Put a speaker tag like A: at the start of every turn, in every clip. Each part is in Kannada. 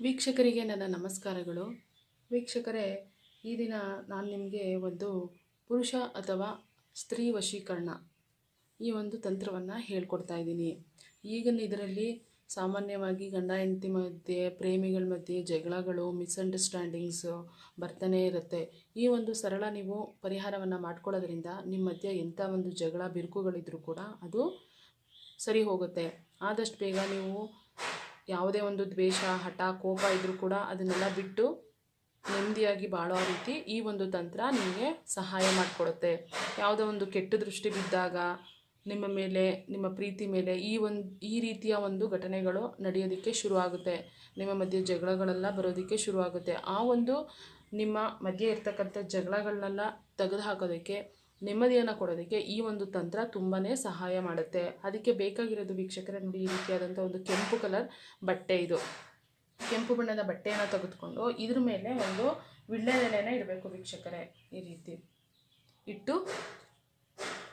A: ವೀಕ್ಷಕರಿಗೆ ನನ್ನ ನಮಸ್ಕಾರಗಳು. ವೀಕ್ಷಕರೇ, ಈ ದಿನ ನಾನು ನಿಮಗೆ ಒಂದು ಪುರುಷ ಅಥವಾ ಸ್ತ್ರೀ ವಶೀಕರಣ ಈ ಒಂದು ತಂತ್ರವನ್ನು ಹೇಳ್ಕೊಡ್ತಾ ಇದ್ದೀನಿ. ಈಗಿನ ಇದರಲ್ಲಿ ಸಾಮಾನ್ಯವಾಗಿ ಗಂಡ, ಹೆಂಡತಿ ಮಧ್ಯೆ, ಪ್ರೇಮಿಗಳ ಮಧ್ಯೆ ಜಗಳಗಳು, ಮಿಸ್ಅಂಡರ್ಸ್ಟ್ಯಾಂಡಿಂಗ್ಸು ಬರ್ತಾನೆ ಇರುತ್ತೆ. ಈ ಒಂದು ಸರಳ ನೀವು ಪರಿಹಾರವನ್ನು ಮಾಡ್ಕೊಳ್ಳೋದ್ರಿಂದ ನಿಮ್ಮ ಮಧ್ಯೆ ಎಂಥ ಒಂದು ಜಗಳ, ಬಿರುಕುಗಳಿದ್ರೂ ಕೂಡ ಅದು ಸರಿ ಹೋಗುತ್ತೆ. ಆದಷ್ಟು ಬೇಗ ನೀವು ಯಾವುದೇ ಒಂದು ದ್ವೇಷ, ಹಠ, ಕೋಪ ಇದ್ದರೂ ಕೂಡ ಅದನ್ನೆಲ್ಲ ಬಿಟ್ಟು ನೆಮ್ಮದಿಯಾಗಿ ಬಾಳೋ ರೀತಿ ಈ ಒಂದು ತಂತ್ರ ನಿಮಗೆ ಸಹಾಯ ಮಾಡಿಕೊಡುತ್ತೆ. ಯಾವುದೋ ಒಂದು ಕೆಟ್ಟ ದೃಷ್ಟಿ ಬಿದ್ದಾಗ, ನಿಮ್ಮ ಮೇಲೆ, ನಿಮ್ಮ ಪ್ರೀತಿ ಮೇಲೆ ಈ ಒಂದು, ಈ ರೀತಿಯ ಒಂದು ಘಟನೆಗಳು ನಡೆಯೋದಕ್ಕೆ ಶುರುವಾಗುತ್ತೆ. ನಿಮ್ಮ ಮಧ್ಯೆ ಜಗಳಗಳೆಲ್ಲ ಬರೋದಕ್ಕೆ ಶುರುವಾಗುತ್ತೆ. ಆ ಒಂದು ನಿಮ್ಮ ಮಧ್ಯೆ ಇರ್ತಕ್ಕಂಥ ಜಗಳಗಳನ್ನೆಲ್ಲ ತೆಗೆದು ಹಾಕೋದಕ್ಕೆ ನೆಮ್ಮದಿಯನ್ನು ಕೊಡೋದಕ್ಕೆ ಈ ಒಂದು ತಂತ್ರ ತುಂಬಾ ಸಹಾಯ ಮಾಡುತ್ತೆ. ಅದಕ್ಕೆ ಬೇಕಾಗಿರೋದು ವೀಕ್ಷಕರೇ ನೋಡಿ ಈ ರೀತಿಯಾದಂಥ ಒಂದು ಕೆಂಪು ಕಲರ್ ಬಟ್ಟೆ ಇದು. ಕೆಂಪು ಬಣ್ಣದ ಬಟ್ಟೆಯನ್ನು ತೆಗೆದುಕೊಂಡು ಇದ್ರ ಮೇಲೆ ಒಂದು ವಿಳ್ಳೆದೆಲೆನ ಇಡಬೇಕು ವೀಕ್ಷಕರೇ ಈ ರೀತಿ. ಇಟ್ಟು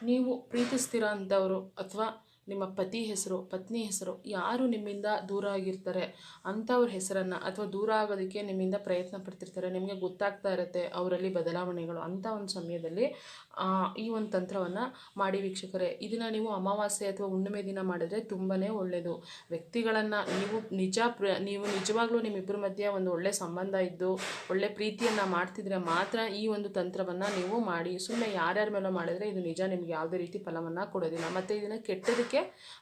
A: ನೀವು ಪ್ರೀತಿಸ್ತಿರೋ ಅಂಥವರು ಅಥವಾ ನಿಮ್ಮ ಪತಿ ಹೆಸರು, ಪತ್ನಿ ಹೆಸರು ಯಾರು ನಿಮ್ಮಿಂದ ದೂರ ಆಗಿರ್ತಾರೆ? ಅಂಥವ್ರ ಹೆಸರನ್ನು ಅಥವಾ ದೂರ ಆಗೋದಕ್ಕೆ ನಿಮ್ಮಿಂದ ಪ್ರಯತ್ನ ಪಡ್ತಿರ್ತಾರೆ. ನಿಮಗೆ ಗೊತ್ತಾಗ್ತಾ ಇರುತ್ತೆ ಅವರಲ್ಲಿ ಬದಲಾವಣೆಗಳು ಅಂಥ ಒಂದು ಸಮಯದಲ್ಲಿ ಈ ಒಂದು ತಂತ್ರವನ್ನು ಮಾಡಿ ವೀಕ್ಷಕರೇ, ಇದನ್ನು ನೀವು ಅಮಾವಾಸ್ಯೆ ಅಥವಾ ಹುಣ್ಣಿಮೆ ದಿನ ಮಾಡಿದ್ರೆ ತುಂಬಾ ಒಳ್ಳೆಯದು ವ್ಯಕ್ತಿಗಳನ್ನು ನೀವು ನಿಜ ನೀವು ನಿಜವಾಗ್ಲೂ ನಿಮ್ಮಿಬ್ಬರ ಮಧ್ಯೆ ಒಂದು ಒಳ್ಳೆ ಸಂಬಂಧ ಇದ್ದು, ಒಳ್ಳೆ ಪ್ರೀತಿಯನ್ನು ಮಾಡ್ತಿದ್ರೆ ಮಾತ್ರ ಈ ಒಂದು ತಂತ್ರವನ್ನು ನೀವು ಮಾಡಿ ಸುಮ್ಮನೆ ಯಾರ್ಯಾರ ಮೇಲೋ ಮಾಡಿದ್ರೆ ಇದು ನಿಜ, ನಿಮ್ಗೆ ಯಾವುದೇ ರೀತಿ ಫಲವನ್ನು ಕೊಡೋದಿಲ್ಲ. ಮತ್ತು ಇದನ್ನು ಕೆಟ್ಟದಕ್ಕೆ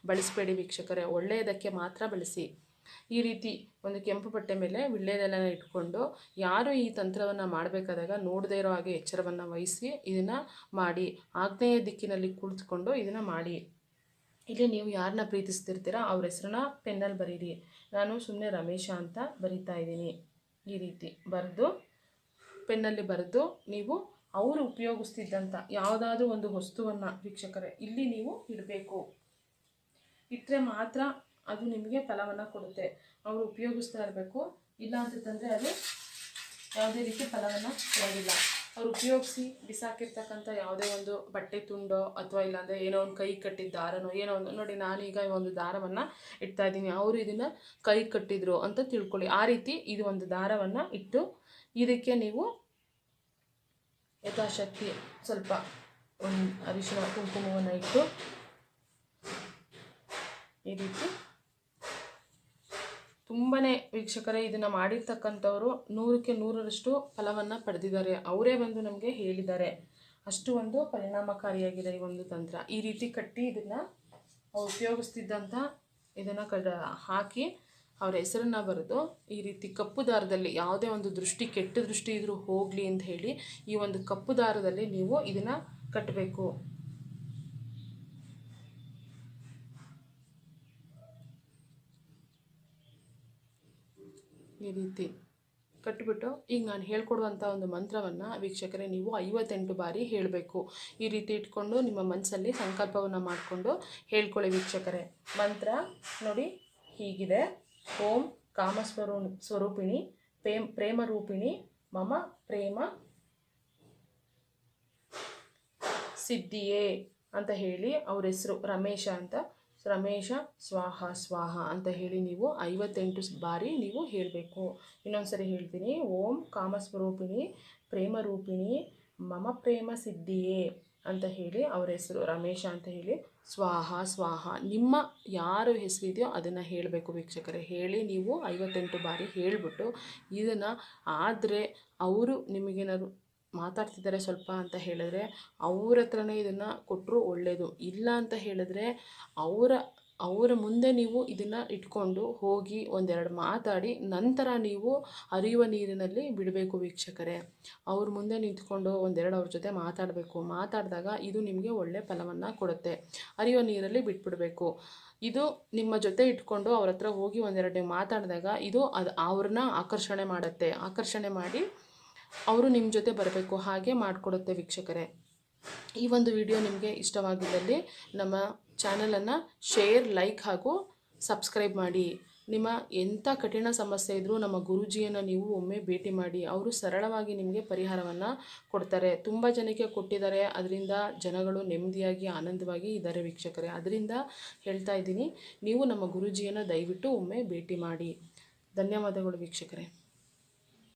A: ಬಳಸಬೇಡಿ ವೀಕ್ಷಕರೇ, ಒಳ್ಳೆಯದಕ್ಕೆ ಮಾತ್ರ ಬಳಸಿ. ಈ ರೀತಿ ಒಂದು ಕೆಂಪು ಬಟ್ಟೆ ಮೇಲೆ ವಿಳ್ಳೆದೆಲೆನ ಇಟ್ಕೊಂಡು ಯಾರು ಈ ತಂತ್ರವನ್ನು ಮಾಡಬೇಕಾದಾಗ ನೋಡದೇ ಇರೋ ಹಾಗೆ ಎಚ್ಚರವನ್ನು ವಹಿಸಿ ಇದನ್ನು ಮಾಡಿ, ಆಗ್ನೇಯ ದಿಕ್ಕಿನಲ್ಲಿ ಕುಳಿತುಕೊಂಡು ಇದನ್ನು ಮಾಡಿ. ಇಲ್ಲಿ ನೀವು ಯಾರನ್ನ ಪ್ರೀತಿಸ್ತಿರ್ತೀರಾ ಅವ್ರ ಹೆಸರನ್ನ ಪೆನ್ನಲ್ಲಿ ಬರೀರಿ. ನಾನು ಸುಮ್ಮನೆ ರಮೇಶ ಅಂತ ಬರಿತಾ ಇದ್ದೀನಿ. ಈ ರೀತಿ ಬರೆದು, ಪೆನ್ನಲ್ಲಿ ಬರೆದು ನೀವು ಅವರು ಉಪಯೋಗಿಸ್ತಿದ್ದಂಥ ಯಾವುದಾದ್ರೂ ಒಂದು ವಸ್ತುವನ್ನು ವೀಕ್ಷಕರೇ, ಇಲ್ಲಿ ನೀವು ಇಡಬೇಕು. ಇಟ್ಟರೆ ಮಾತ್ರ ಅದು ನಿಮಗೆ ಫಲವನ್ನು ಕೊಡುತ್ತೆ. ಅವರು ಉಪಯೋಗಿಸ್ತಾ ಇರಬೇಕು ಇಲ್ಲ ಅಂತಂದರೆ ಅದು ಯಾವುದೇ ರೀತಿ ಫಲವನ್ನು ಕೊಡೋದಿಲ್ಲ. ಅವ್ರು ಉಪಯೋಗಿಸಿ ಬಿಸಾಕಿರ್ತಕ್ಕಂಥ ಯಾವುದೇ ಒಂದು ಬಟ್ಟೆ ತುಂಡೋ ಅಥವಾ ಇಲ್ಲಾಂದರೆ ಏನೋ ಒಂದು ಕೈ ಕಟ್ಟಿದ ದಾರನೋ ಏನೋ ಒಂದು, ನೋಡಿ ನಾನೀಗ ಈ ಒಂದು ದಾರವನ್ನು ಇಡ್ತಾ ಇದ್ದೀನಿ. ಅವರು ಇದನ್ನು ಕೈ ಕಟ್ಟಿದ್ರು ಅಂತ ತಿಳ್ಕೊಳ್ಳಿ. ಆ ರೀತಿ ಇದು ಒಂದು ದಾರವನ್ನು ಇಟ್ಟು ಇದಕ್ಕೆ ನೀವು ಯಥಾಶಕ್ತಿ ಸ್ವಲ್ಪ ಒಂದು ಅರಿಶಿನ ಕುಂಕುಮವನ್ನು ಇಟ್ಟು ಈ ರೀತಿ. ತುಂಬಾ ವೀಕ್ಷಕರೇ, ಇದನ್ನು ಮಾಡಿರ್ತಕ್ಕಂಥವರು ನೂರಕ್ಕೆ ನೂರರಷ್ಟು ಫಲವನ್ನು ಪಡೆದಿದ್ದಾರೆ. ಅವರೇ ಬಂದು ನಮಗೆ ಹೇಳಿದ್ದಾರೆ. ಅಷ್ಟು ಒಂದು ಪರಿಣಾಮಕಾರಿಯಾಗಿದೆ ಈ ಒಂದು ತಂತ್ರ. ಈ ರೀತಿ ಕಟ್ಟಿ ಇದನ್ನು ಉಪಯೋಗಿಸ್ತಿದ್ದಂಥ ಇದನ್ನು ಕಡ, ಹಾಕಿ ಅವರ ಹೆಸರನ್ನು ಬರೆದು ಈ ರೀತಿ ಕಪ್ಪು ದಾರದಲ್ಲಿ ಯಾವುದೇ ಒಂದು ದೃಷ್ಟಿ, ಕೆಟ್ಟ ದೃಷ್ಟಿ ಇದ್ದರೂ ಹೋಗಲಿ ಅಂತ ಹೇಳಿ ಈ ಒಂದು ಕಪ್ಪು ದಾರದಲ್ಲಿ ನೀವು ಇದನ್ನು ಕಟ್ಟಬೇಕು ಈ ರೀತಿ ಕಟ್ಬಿಟ್ಟು ಈಗ ನಾನು ಹೇಳ್ಕೊಡುವಂಥ ಒಂದು ಮಂತ್ರವನ್ನು ವೀಕ್ಷಕರೇ, ನೀವು ಐವತ್ತೆಂಟು ಬಾರಿ ಹೇಳಬೇಕು. ಈ ರೀತಿ ಇಟ್ಕೊಂಡು ನಿಮ್ಮ ಮನಸ್ಸಲ್ಲಿ ಸಂಕಲ್ಪವನ್ನು ಮಾಡಿಕೊಂಡು ಹೇಳ್ಕೊಳ್ಳಿ ವೀಕ್ಷಕರೇ. ಮಂತ್ರ ನೋಡಿ ಹೀಗಿದೆ. ಓಂ ಕಾಮಸ್ವರೂ ಸ್ವರೂಪಿಣಿ ಪ್ರೇಮ್ ಪ್ರೇಮ ರೂಪಿಣಿ, ಮಮ ಪ್ರೇಮ ಸಿದ್ಧಿಯೇ ಅಂತ ಹೇಳಿ ಅವ್ರ ಹೆಸರು ರಮೇಶ ಅಂತ ರಮೇಶ, ಸ್ವಾಹ ಸ್ವಾಹ ಅಂತ ಹೇಳಿ ನೀವು ಐವತ್ತೆಂಟು ಬಾರಿ ನೀವು ಹೇಳಬೇಕು. ಇನ್ನೊಂದು ಸರಿ ಹೇಳ್ತೀನಿ. ಓಂ ಕಾಮಸ್ವರೂಪಿಣಿ, ಪ್ರೇಮರೂಪಿಣಿ, ಮಮ ಪ್ರೇಮ ಸಿದ್ಧಿಯೇ ಅಂತ ಹೇಳಿ ಅವರ ಹೆಸರು. ರಮೇಶ ಅಂತ ಹೇಳಿ ಸ್ವಾಹ ಸ್ವಾಹ. ನಿಮ್ಮ ಯಾರು ಹೆಸರಿದೆಯೋ ಅದನ್ನು ಹೇಳಬೇಕು ವೀಕ್ಷಕರೇ. ಹೇಳಿ ನೀವು ಐವತ್ತೆಂಟು ಬಾರಿ ಹೇಳಿಬಿಟ್ಟು ಇದನ್ನು ಆದರೆ ಅವರು ನಿಮಗೇನಾದ್ರು ಮಾತಾಡ್ತಿದ್ದಾರೆ ಸ್ವಲ್ಪ ಅಂತ ಹೇಳಿದ್ರೆ ಅವ್ರ ಹತ್ರನೇ ಇದನ್ನು ಕೊಟ್ಟರು ಒಳ್ಳೆಯದು ಇಲ್ಲ ಅಂತ ಹೇಳಿದ್ರೆ ಅವರ ಅವರ ಮುಂದೆ ನೀವು ಇದನ್ನು ಇಟ್ಕೊಂಡು ಹೋಗಿ ಒಂದೆರಡು ಮಾತಾಡಿ ನಂತರ ನೀವು ಹರಿಯುವ ನೀರಿನಲ್ಲಿ ಬಿಡಬೇಕು ವೀಕ್ಷಕರೇ. ಅವ್ರ ಮುಂದೆ ನಿಂತ್ಕೊಂಡು ಒಂದೆರಡು ಅವ್ರ ಜೊತೆ ಮಾತಾಡಬೇಕು. ಮಾತಾಡಿದಾಗ ಇದು ನಿಮಗೆ ಒಳ್ಳೆಯ ಫಲವನ್ನು ಕೊಡುತ್ತೆ. ಹರಿಯುವ ನೀರಲ್ಲಿ ಬಿಟ್ಬಿಡಬೇಕು. ಇದು ನಿಮ್ಮ ಜೊತೆ ಇಟ್ಕೊಂಡು ಅವ್ರ ಹತ್ರ ಹೋಗಿ ಒಂದೆರಡು ಮಾತಾಡಿದಾಗ ಇದು ಅದು ಅವ್ರನ್ನ ಆಕರ್ಷಣೆ ಮಾಡುತ್ತೆ. ಆಕರ್ಷಣೆ ಮಾಡಿ ಅವರು ನಿಮ್ಮ ಜೊತೆ ಬರಬೇಕು, ಹಾಗೆ ಮಾಡಿಕೊಡುತ್ತೆ ವೀಕ್ಷಕರೇ. ಈ ಒಂದು ವಿಡಿಯೋ ನಿಮಗೆ ಇಷ್ಟವಾಗಿದ್ದಲ್ಲಿ ನಮ್ಮ ಚಾನಲನ್ನು ಶೇರ್ ಲೈಕ್ ಹಾಗೂ ಸಬ್ಸ್ಕ್ರೈಬ್ ಮಾಡಿ. ನಿಮ್ಮ ಎಂಥ ಕಠಿಣ ಸಮಸ್ಯೆ ಇದ್ದರೂ ನಮ್ಮ ಗುರುಜಿಯನ್ನು ನೀವು ಒಮ್ಮೆ ಭೇಟಿ ಮಾಡಿ. ಅವರು ಸರಳವಾಗಿ ನಿಮಗೆ ಪರಿಹಾರವನ್ನು ಕೊಡ್ತಾರೆ. ತುಂಬ ಜನಕ್ಕೆ ಕೊಟ್ಟಿದ್ದಾರೆ. ಅದರಿಂದ ಜನಗಳು ನೆಮ್ಮದಿಯಾಗಿ, ಆನಂದವಾಗಿ ಇದ್ದಾರೆ ವೀಕ್ಷಕರೇ. ಅದರಿಂದ ಹೇಳ್ತಾ ಇದ್ದೀನಿ, ನೀವು ನಮ್ಮ ಗುರುಜಿಯನ್ನು ದಯವಿಟ್ಟು ಒಮ್ಮೆ ಭೇಟಿ ಮಾಡಿ. ಧನ್ಯವಾದಗಳು ವೀಕ್ಷಕರೇ.